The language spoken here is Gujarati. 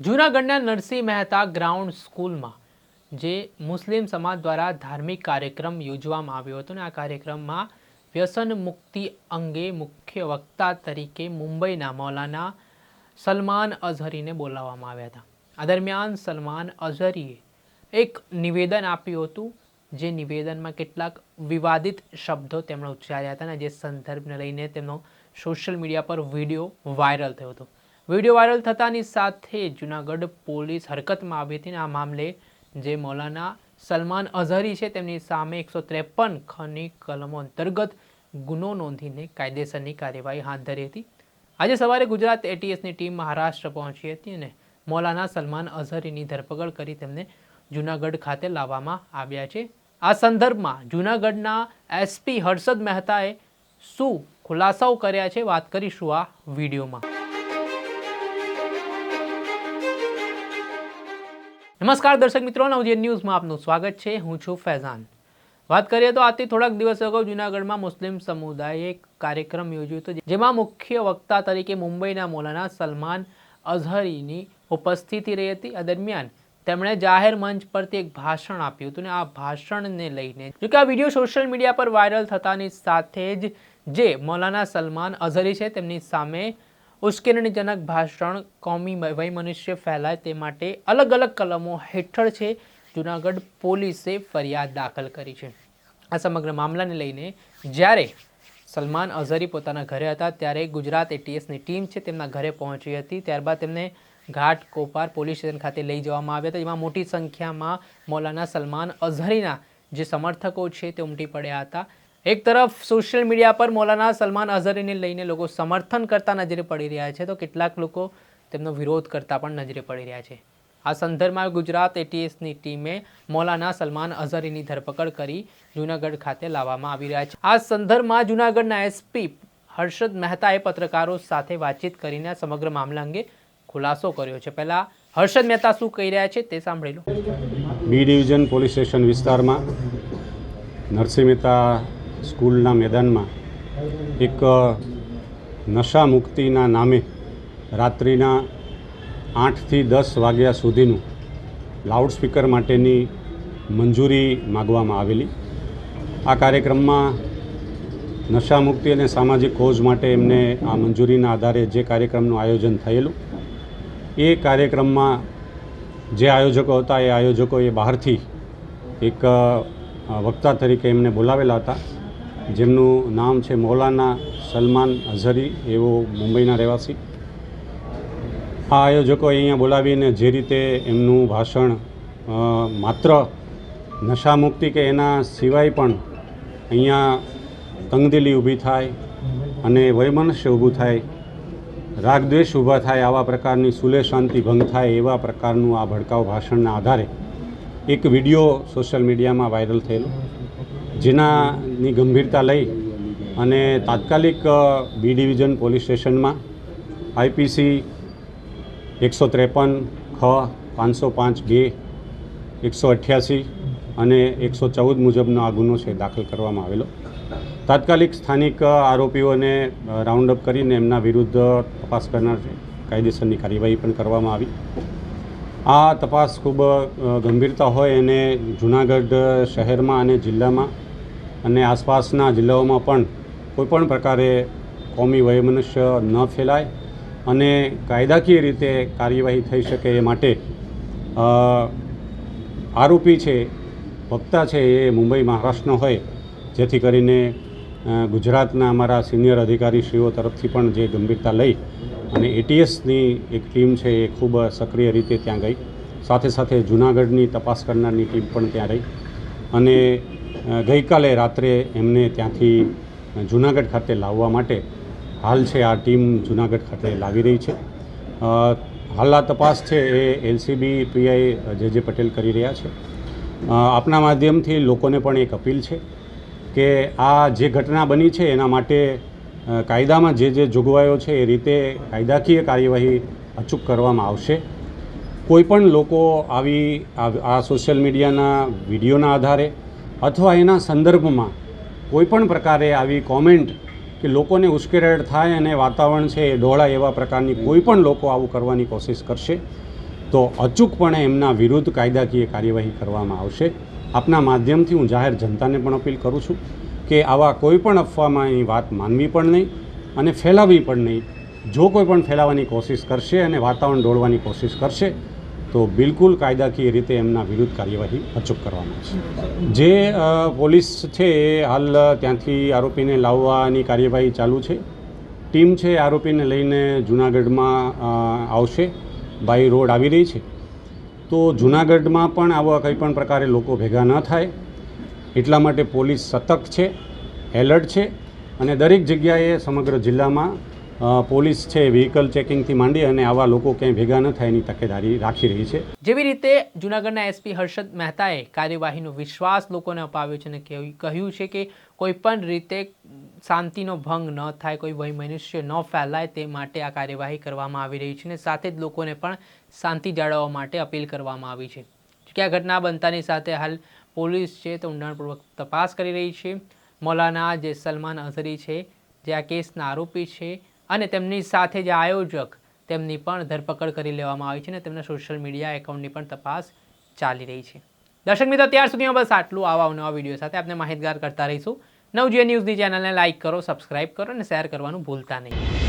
જૂનાગઢના નરસિંહ મહેતા ગ્રાઉન્ડ સ્કૂલમાં, જે મુસ્લિમ સમાજ દ્વારા ધાર્મિક કાર્યક્રમ યોજવામાં આવ્યો હતો ને આ કાર્યક્રમમાં વ્યસન મુક્તિ અંગે મુખ્ય વક્તા તરીકે મુંબઈના મૌલાના સલમાન અઝહરીને બોલાવવામાં આવ્યા હતા. આ દરમિયાન સલમાન અઝહરીએ એક નિવેદન આપ્યું હતું, જે નિવેદનમાં કેટલાક વિવાદિત શબ્દો તેમણે ઉચ્ચાર્યા હતા અને જે સંદર્ભને લઈને તેમનો સોશિયલ મીડિયા પર વીડિયો વાયરલ થયો હતો. વીડિયો વાયરલ થતાની સાથે જૂનાગઢ પોલીસ હરકતમાં આવી હતી આ મામલે જે મૌલાના સલમાન અઝહરી છે, તેમની સામે એકસો ત્રેપન ખની કલમો અંતર્ગત ગુનો નોંધીને કાયદેસરની કાર્યવાહી હાથ ધરી હતી. આજે સવારે ગુજરાત એટીએસની ટીમ મહારાષ્ટ્ર પહોંચી હતી અને મૌલાના સલમાન અઝહરીની ધરપકડ કરી તેમને જૂનાગઢ ખાતે લાવવામાં આવ્યા છે. આ સંદર્ભમાં જૂનાગઢના એસપી હર્ષદ મહેતાએ શું ખુલાસાઓ કર્યા છે, વાત કરીશું આ વિડીયોમાં. નમસ્કાર દર્શક મિત્રો, નવજીવન ન્યૂઝમાં આપનું સ્વાગત છે. હું છું ફૈઝાન. વાત કરીએ તો આજથી થોડાક દિવસ અગાઉ જૂનાગઢમાં મુસ્લિમ સમુદાયે એક કાર્યક્રમ યોજ્યો હતો જેમાં મુખ્ય વક્તા તરીકે મુંબઈના મૌલાના સલમાન અઝહરીની ઉપસ્થિતિ રહી હતી. આ દરમિયાન તેમણે જાહેર મંચ પરથી એક ભાષણ આપ્યું હતું અને આ ભાષણને લઈને, જો કે આ વીડિયો સોશિયલ મીડિયા પર વાયરલ થતાની સાથે જ જે મૌલાના સલમાન અઝહરી છે, તેમની સામે ઉશ્કેરણીજનક ભાષણ કોમી વૈમનુષ્ય ફેલાય તે માટે અલગ અલગ કલમો હેઠળ છે. જૂનાગઢ પોલીસે ફરિયાદ દાખલ કરી છે. આ સમગ્ર મામલાને લઈને જ્યારે સલમાન અઝહરી પોતાના ઘરે હતા, ત્યારે ગુજરાત એટીએસની ટીમ છે તેમના ઘરે પહોંચી હતી. ત્યારબાદ તેમને ઘાટ કોપાર પોલીસ સ્ટેશન ખાતે લઈ જવામાં આવ્યા હતા. જેમાં મોટી સંખ્યામાં મૌલાના સલમાન અઝહરીના જે સમર્થકો છે તે ઉમટી પડ્યા હતા. એક તરફ સોશિયલ મીડિયા પર મૌલાના સલમાન અઝહરીને લઈને લોકો સમર્થન કરતા નજરે પડી રહ્યા છે, તો કેટલાક લોકો તેમનો વિરોધ કરતા પણ નજરે પડી રહ્યા છે. આ સંદર્ભમાં ગુજરાત એટીએસની ટીમે મૌલાના સલમાન અઝહરીની ધરપકડ કરી જૂનાગઢ ખાતે લાવવામાં આવી રહ્યા છે. આ સંદર્ભમાં જૂનાગઢના એસપી હર્ષદ મહેતાએ પત્રકારો સાથે વાતચીત કરીને સમગ્ર મામલા અંગે ખુલાસો કર્યો છે. પહેલા હર્ષદ મહેતા શું કહી રહ્યા છે તે સાંભળી લો. બી ડિવિઝન પોલીસ સ્ટેશન વિસ્તારમાં નરસિંહ મહેતા સ્કૂલના મેદાનમાં એક નશા મુક્તિના નામે રાત્રિના આઠથી દસ વાગ્યા સુધીનું લાઉડસ્પીકર માટેની મંજૂરી માગવામાં આવેલી. આ કાર્યક્રમમાં નશા મુક્તિ અને સામાજિક કોઝ માટે એમને આ મંજૂરીના આધારે જે કાર્યક્રમનું આયોજન થયેલું, એ કાર્યક્રમમાં જે આયોજકો હતા એ આયોજકોએ બહારથી એક વક્તા તરીકે એમને બોલાવેલા હતા. જેમનું નામ છે મૌલાના સલમાન અઝહરી એવો મુંબઈના રહેવાસી. આ આયોજકોએ અહીંયા બોલાવીને જે રીતે એમનું ભાષણ માત્ર નશામુક્તિ કે એના સિવાય પણ અહીંયા તંગદિલી ઊભી થાય અને વૈમનસ્ય ઊભું થાય, રાગદ્વેષ ઊભા થાય આવા પ્રકારની સુલે શાંતિ ભંગ થાય એવા પ્રકારનું આ ભડકાઉ ભાષણના આધારે એક વીડિયો સોશિયલ મીડિયામાં વાયરલ થયેલો. જેનાની ગંભીરતા લઈ અને તાત્કાલિક બી ડિવિઝન પોલીસ સ્ટેશનમાં આઈપીસી એકસો ત્રેપન, ખ, પાંચસો પાંચ બે એકસો અઠ્યાસી અને એકસો ચૌદ મુજબનો આ ગુનો છે દાખલ કરવામાં આવેલો. તાત્કાલિક સ્થાનિક આરોપીઓને રાઉન્ડ અપ કરીને એમના વિરુદ્ધ તપાસ કરનાર કાયદેસરની કાર્યવાહી પણ કરવામાં આવી. આ તપાસ ખૂબ ગંભીરતા હોય અને જૂનાગઢ શહેરમાં અને જિલ્લામાં અને આસપાસના જિલ્લાઓમાં પણ કોઈપણ પ્રકારે કોમી વયમનુષ્ય ન ફેલાય અને કાયદાકીય રીતે કાર્યવાહી થઈ શકે એ માટે આરોપી છે, વક્તા છે એ મુંબઈ મહારાષ્ટ્રનો હોય, જેથી કરીને ગુજરાતના અમારા સિનિયર અધિકારીશ્રીઓ તરફથી પણ જે ગંભીરતા લઈ અને એટીએસની એક ટીમ છે એ ખૂબ સક્રિય રીતે ત્યાં ગઈ. સાથે સાથે જૂનાગઢની તપાસ કરનારની ટીમ પણ ત્યાં રહી. અને ગઈકાલે રાત્રે એમને ત્યાંથી જૂનાગઢ ખાતે લાવવા માટે હાલ છે આ ટીમ જૂનાગઢ ખાતે લાવી રહી છે. હાલ તપાસ છે એ એલસીબી પીઆઈ જે જે પટેલ કરી રહ્યા છે. આપના માધ્યમથી લોકોને પણ એક અપીલ છે કે આ જે ઘટના બની છે એના માટે કાયદામાં જે જે જોગવાઈઓ છે એ રીતે કાયદાકીય કાર્યવાહી અચૂક કરવામાં આવશે. કોઈપણ લોકો આવી, આ સોશિયલ મીડિયાના વિડીયોના આધારે અથવા એના સંદર્ભમાં કોઈપણ પ્રકારે આવી કોમેન્ટ કે લોકોને ઉશ્કેરાટ થાય અને વાતાવરણ છે એ ડહોળાય એવા પ્રકારની કોઈ પણ લોકો આવું કરવાની કોશિશ કરશે, તો અચૂકપણે એમના વિરુદ્ધ કાયદાકીય કાર્યવાહી કરવામાં આવશે. આપના માધ્યમથી હું જાહેર જનતાને પણ અપીલ કરું છું કે આવા કોઈ પણ અફવામાં એની વાત માનવી પણ નહીં અને ફેલાવવી પણ નહીં. જો કોઈ પણ ફેલાવવાની કોશિશ કરશે અને વાતાવરણ ઢોળવાની કોશિશ કરશે તો બિલકુલ કાયદાકીય રીતે એમના વિરુદ્ધ કાર્યવાહી અચૂક કરવામાં આવશે જે પોલીસ છે એ હાલ ત્યાંથી આરોપીને લાવવાની કાર્યવાહી ચાલુ છે. ટીમ છે આરોપીને લઈને જુનાગઢમાં આવશે. બાય રોડ આવી રહી છે. તો જુનાગઢમાં પણ આવા કંઈ પણ પ્રકારે લોકો ભેગા ન થાય. એટલા માટે પોલીસ સતર્ક છે, એલર્ટ છે અને દરેક જગ્યાએ સમગ્ર જિલ્લામાં પોલીસ છે વ્હીકલ ચેકિંગથી માંડી અને આવા લોકો ક્યાંય ભેગા ન થાય એની તકેદારી રાખી રહી છે. જેવી રીતે જૂનાગઢના એસપી હર્ષદ મહેતાએ કાર્યવાહીનો વિશ્વાસ લોકોને અપાવ્યો છે અને કહ્યું છે કે કોઈ પણ રીતે શાંતિનો ભંગ ન થાય, કોઈ વય મનુષ્ય ન ફેલાય તે માટે આ કાર્યવાહી કરવામાં આવી રહી છે અને સાથે જ લોકોને પણ શાંતિ જાળવવા માટે અપીલ કરવામાં આવી છે. કે ઘટના બનતાની સાથે હાલ પોલીસ છે તે ઊંડાણપૂર્વક તપાસ કરી રહી છે. મૌલાના જે સલમાન અઝરી છે, જે આ કેસના આરોપી છે અને તેમની સાથે જે આયોજક તેમની પણ ધરપકડ કરી લેવામાં આવી છે અને તેમના સોશિયલ મીડિયા એકાઉન્ટની પણ તપાસ ચાલી રહી છે. દર્શક મિત્રો, ત્યાર સુધીમાં બસ આટલું આવા નવા વીડિયો સાથે આપણે માહિતગાર કરતા રહીશું. નવજીએ ન્યૂઝની ચેનલને લાઇક કરો, સબસ્ક્રાઇબ કરો અને શેર કરવાનું ભૂલતા નહીં.